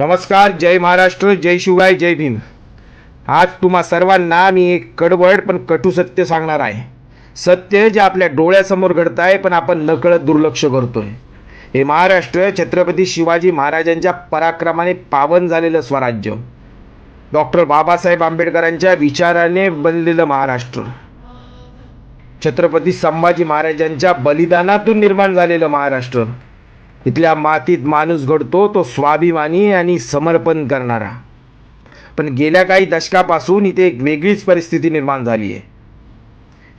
नमस्कार जय महाराष्ट्र जय शिवराय जय भीम. आज तुम्हा सर्वांना मी एक कडवड पण कटू सत्य सांगणार आहे. सत्य जे आपल्या डोळ्यासमोर घडत आहे पण आपण नकळत दुर्लक्ष करतोय. हे महाराष्ट्र छत्रपती शिवाजी महाराजांच्या पराक्रमाने पावन झालेलं स्वराज्य. डॉक्टर बाबासाहेब आंबेडकरांच्या विचाराने बनलेलं महाराष्ट्र. छत्रपती संभाजी महाराजांच्या बलिदानातून निर्माण झालेलं महाराष्ट्र. इथल्या मातीत माणूस घडतो तो स्वाभिमानी आणि समर्पण करणारा. पण गेल्या काही दशकापासून इथे एक वेगळीच परिस्थिती निर्माण झाली आहे.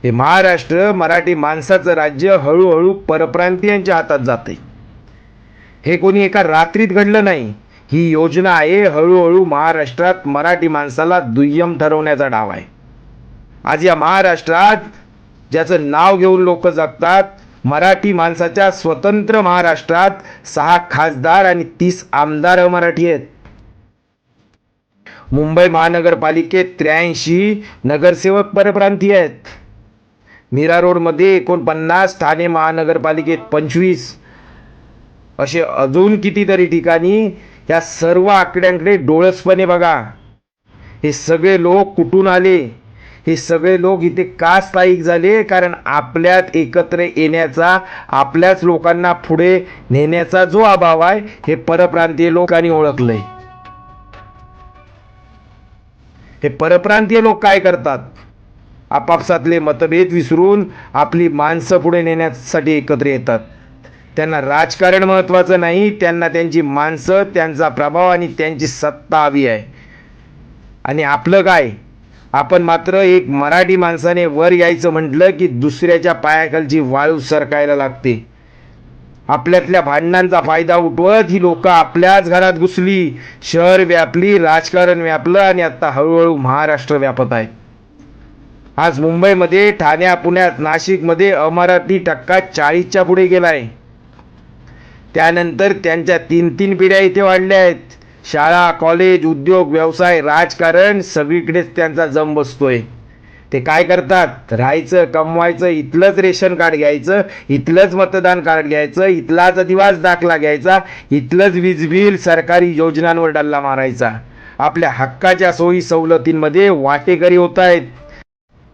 हे महाराष्ट्र मराठी माणसाचं राज्य हळूहळू परप्रांतीयांच्या हातात जाते हे कोणी एका रात्रीत घडलं नाही. ही योजना आहे हळूहळू महाराष्ट्रात मराठी माणसाला दुय्यम ठरवण्याचा डाव आहे. आज या महाराष्ट्रात ज्याचं नाव घेऊन लोक जगतात मराठी माणसाच्या स्वतंत्र महाराष्ट्रात सहा खासदार आणि तीस आमदार मराठी आहेत. मुंबई महानगरपालिकेत त्र्याऐंशी नगरसेवक परप्रांतीय आहेत. मीरा रोडमध्ये एकोणपन्नास ठाणे महानगरपालिकेत पंचवीस. असे अजून कितीतरी ठिकाणी या सर्व आकड्यांकडे डोळसपणे बघा. हे सगळे लोक कुठून आले? हे सगळे लोक इथे का स्थायिक झाले? कारण आपल्यात एकत्र येण्याचा आपल्याच लोकांना पुढे नेण्याचा जो अभाव आहे हे परप्रांतीय लोकांनी ओळखलंय. हे परप्रांतीय लोक काय करतात? आपापसातले मतभेद विसरून आपली माणसं पुढे नेण्यासाठी एकत्र येतात. त्यांना राजकारण महत्त्वाचं नाही त्यांना त्यांची माणसं त्यांचा प्रभाव आणि त्यांची सत्ता हवी आहे. आणि आपलं काय? आपण मात्र एक मराठी माणसाने वर यायचं म्हटलं की दुसऱ्याच्या पायाखालची वाळू सरकायला लागते. आपल्यातल्या भांडणांचा फायदा उठवत ही लोक आपल्याच घरात घुसली शहर व्यापली राजकारण व्यापलं आणि आता हळूहळू महाराष्ट्र व्यापत आहे. आज मुंबईमध्ये ठाण्या पुण्यात नाशिकमध्ये अमराठी टक्का चाळीसच्या पुढे गेला आहे त्यानंतर त्यांच्या तीन तीन पिढ्या इथे वाढल्या आहेत. शाळा कॉलेज उद्योग व्यवसाय राजकारण सगळीकडेच त्यांचा जम बसतोय. ते काय करतात? राहायचं कमवायचं इथलंच रेशन कार्ड घ्यायचं इथलंच मतदान कार्ड घ्यायचं इथलाच अधिवास दाखला घ्यायचा इथलंच वीज बिल सरकारी योजनांवर डल्ला मारायचा. आपल्या हक्काच्या सोयी सवलतींमध्ये वाटेकरी होत आहेत.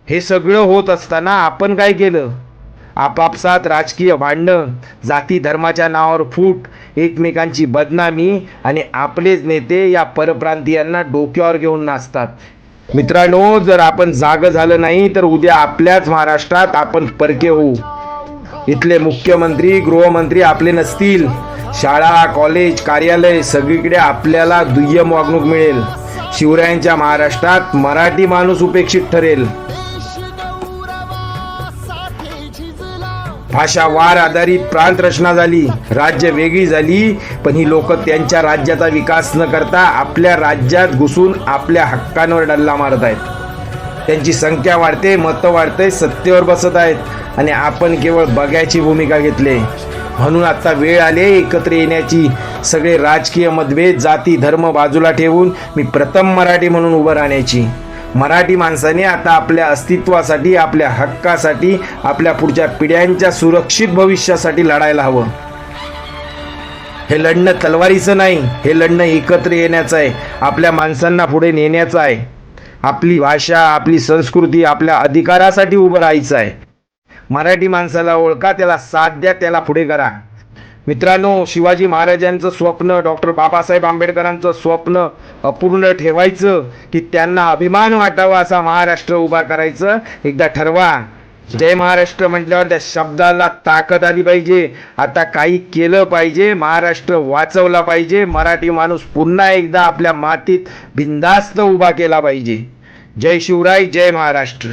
हे सगळं होत असताना आपण काय केलं? आपापसात राजकीय भांडणं जाती धर्माच्या नावावर फूट एकमेकांची बदनामी आणि आपलेच नेते या परप्रांतीयांना डोक्यावर घेऊन नाचतात. मित्रांनो जर आपण जाग झालं नाही तर उद्या आपल्याच महाराष्ट्रात आपण परके होऊ. इथले मुख्यमंत्री गृहमंत्री आपले नसतील. शाळा कॉलेज कार्यालय सगळीकडे आपल्याला दुय्यम वागणूक मिळेल. शिवरायांच्या महाराष्ट्रात मराठी माणूस उपेक्षित ठरेल. भाषा वार आधारित प्रांत रचना झाली राज्य वेगळी झाली पण ही लोक त्यांच्या राज्याचा विकास न करता आपल्या राज्यात घुसून आपल्या हक्कांवर डल्ला मारत आहेत. त्यांची संख्या वाढते मतं वाढते सत्तेवर बसत आहेत आणि आपण केवळ बघायची भूमिका घेतली. म्हणून आता वेळ आले एकत्र येण्याची. सगळे राजकीय मतभेद जाती धर्म बाजूला ठेवून मी प्रथम मराठी म्हणून उभं राहण्याची. मराठी माणसाने आता आपल्या अस्तित्वासाठी आपल्या हक्कासाठी आपल्या पुढच्या पिढ्यांच्या सुरक्षित भविष्यासाठी लढायला हवं. हे लढणं तलवारीचं नाही हे लढणं एकत्र येण्याचं आहे. आपल्या माणसांना पुढे नेण्याचं आहे. आपली भाषा आपली संस्कृती आपल्या अधिकारासाठी उभं राहायचं आहे. मराठी माणसाला ओळखा त्याला साथ द्या त्याला पुढे करा. मित्रांनो शिवाजी महाराजांचं स्वप्न डॉक्टर बाबासाहेब आंबेडकरांचं स्वप्न अपूर्ण ठेवायचं की त्यांना अभिमान वाटावा असा महाराष्ट्र उभा करायचं. एकदा ठरवा. जय महाराष्ट्र म्हटल्यावर त्या शब्दाला ताकद आली पाहिजे. आता काही केलं पाहिजे. महाराष्ट्र वाचवला पाहिजे. मराठी माणूस पुन्हा एकदा आपल्या मातीत बिंदास्त उभा केला पाहिजे. जय शिवराय जय महाराष्ट्र.